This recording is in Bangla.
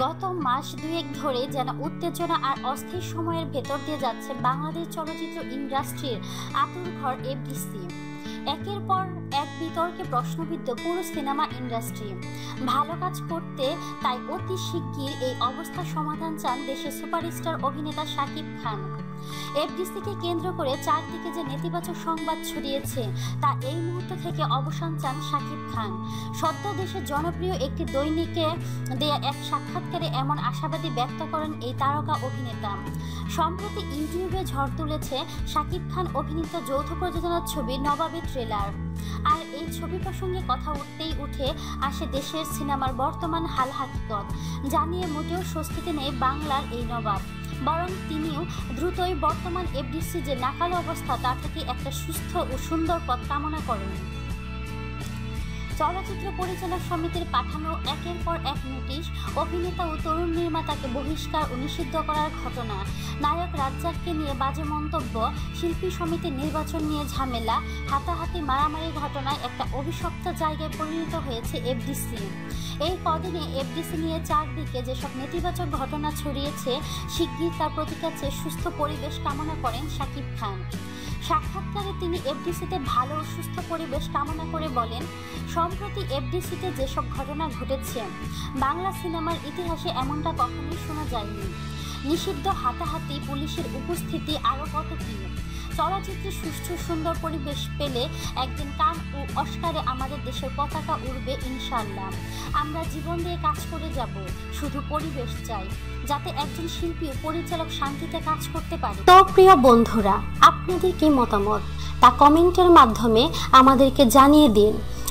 গত মাস দুয়েক ধরে যেন উত্তেজনা আর অস্থির সময়ের ভেতর দিয়ে যাচ্ছে বাংলাদেশ চলচ্চিত্র ইন্ডাস্ট্রির আতুর ঘর এফডিসি একের পর এক বিতর্কে প্রশ্নবিদ্ধ পুরো সিনেমা ইন্ডাস্ট্রি। ভালো কাজ করতে তাই অতি শিগগির এই অবস্থার সমাধান চান দেশের সুপারস্টার অভিনেতা শাকিব খান। এফডিসিকে কেন্দ্র করে চারদিকে যে নেতিবাচক সংবাদ ছড়িয়েছে, তা এই মুহূর্ত থেকে অবসান চান শাকিব খান। সদ্য দেশের জনপ্রিয় একটি দৈনিকে দেয়া এক সাক্ষাৎকারে এমন আশাবাদী ব্যক্ত করেন এই তারকা অভিনেতা। সম্প্রতি ইউটিউবে ঝড় তুলেছে শাকিব খান অভিনীত যৌথ প্রযোজনার ছবি নবাবের ট্রেলার আর এই ছবি প্রসঙ্গে কথা উঠতেই উঠে আসে দেশের সিনেমার বর্তমান হাল হাকিকত জানিয়ে মোটেও স্বস্তিতে নেই বাংলার এই নবাব। বরং তিনিও দ্রুতই বর্তমান এফডিসি যে নাকাল অবস্থা তা থেকে একটা সুস্থ ও সুন্দর পথ কামনা করেন। চলচ্চিত্র পরিচালক সমিতির পাঠানো একের পর এক নোটিশ, অভিনেতা ও তরুণ নির্মাতাকে বহিষ্কার ও নিষিদ্ধ করার ঘটনা। নায়ক রাজ্জাককে নিয়ে বাজে মন্তব্য, শিল্পী সমিতির নির্বাচন নিয়ে ঝামেলা, হাতাহাতি মারামারি ঘটনায় একটা অভিশপ্ত জায়গায় পরিণত হয়েছে এফডিসি। এই কদিনে এফডিসি নিয়ে চারদিকে যেসব নেতিবাচক ঘটনা ছড়িয়েছে, শিগগির তার প্রতিকার চেয়ে সুস্থ পরিবেশ কামনা করেন শাকিব খান। সাক্ষাৎকারে তিনি এফডিসিতে ভালো সুস্থ পরিবেশ কামনা করে বলেন সম্প্রতি এফডিসিতে যেসব ঘটনা ঘটেছে, বাংলা সিনেমার ইতিহাসে এমনটা কখনোই শোনা যায়নি। নিষিদ্ধ হাতাহাতি পুলিশের উপস্থিতি আরও কত কি চলচ্চিত্রে সুষ্ঠু সুন্দর পরিবেশ পেলে একদিন কান ও অস্কারে আমাদের দেশের পতাকা উড়বে ইনশাল্লাহ আমরা জীবন দিয়ে কাজ করে যাব, শুধু পরিবেশ চাই, যাতে একজন শিল্পী ও পরিচালক শান্তিতে কাজ করতে পারে। তো প্রিয় বন্ধুরা, আপনাদের কি মতামত? তা কমেন্টের মাধ্যমে আমাদেরকে জানিয়ে দিন।